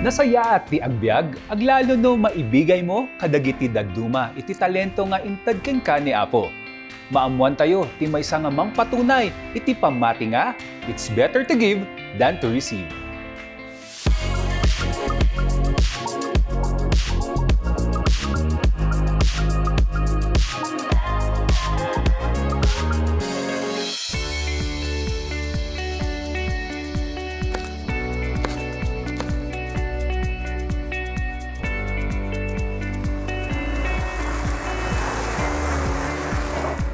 Nasaya at ti agbyag, aglalo no maibigay mo, kadagiti dagduma, iti talento nga intad ken ka ni Apo. Maamuan tayo, ti may nga mang patunay, iti pamati nga, it's better to give than to receive.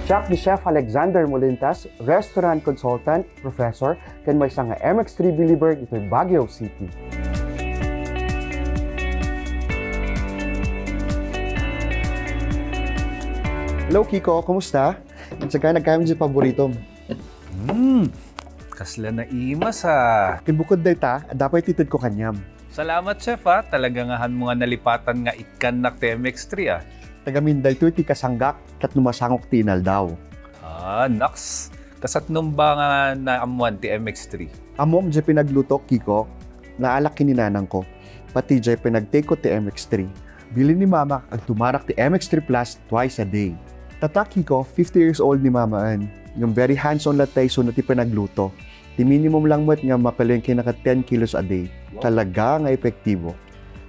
Siya ni Chef Alexander Molintas, restaurant consultant, professor, kan may nga MX3 Billyberg ito Baguio City. Hello Kiko, kumusta? Saka nagkain mo paborito mo. Hmm, kasla na imas ha. Kinbukod day ta, dapat titid ko kanyam. Salamat chef ha, talaga nga han mga nalipatan nga ikan na TMX3 ah. Tagamin day to iti kasanggak kat numasangok tinal daw. Ah, naks. Kasat nung ba nga naamuan ti MX3? Amom di pinagluto, Kiko, naalak kininanang ko. Pati di pinagtake ko ti MX3. Bili ni Mama ang tumarak ti MX3 Plus twice a day. Tatak, Kiko, 50 years old ni Mama an. Yung very hands-on latay so na ti pinagluto. Ti minimum lang mo't nga makalengke naka 10 kilos a day. Talaga nga epektibo.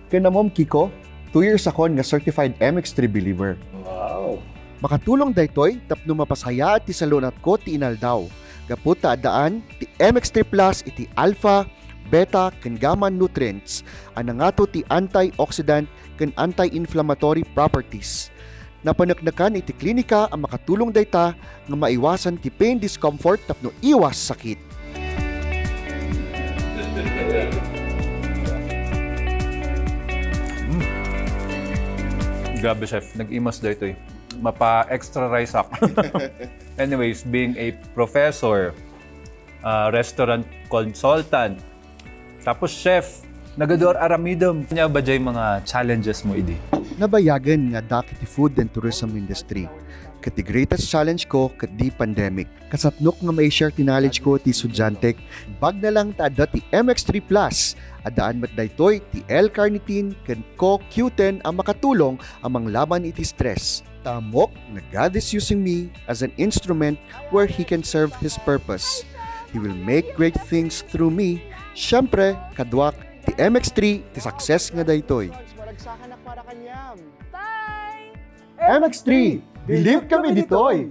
Kaya na mom, Kiko, 2 years akon nga certified MX3 believer. Wow. Makatulong daytoy tapno mapasaya ti salunat ko ti inaldaw. Gaputa adaan ti MX3 Plus iti alpha, beta, ken gamma nutrients ang nangato ti antioxidant ken anti-inflammatory properties. Napanaknakan iti klinika ang makatulong dayta nga maiwasan ti pain discomfort tapno iwas sakit. Grabe chef, nag-imas daw ito eh. Mapa-extra rice ako. Anyways, being a professor, uh, restaurant consultant, tapos chef, nagador aramidom. Kanya ba dyan mga challenges mo idi? Nabayagan nga daki ti food and tourism industry. Kat the greatest challenge ko kat di pandemic. Kasatnok nga may share ti knowledge ko ti sudyante. Bag na lang ta adda ti MX3 Plus. Adaan mat daytoy ti L-carnitine ken CoQ10 ang makatulong amang laban iti stress. Tamok na God is using me as an instrument where He can serve His purpose. He will make great things through me. Siyempre, kadwak ti MX3 ti success nga daytoy. Maragsakan na para kanyam. Bye! MX3, believe kami ditoy!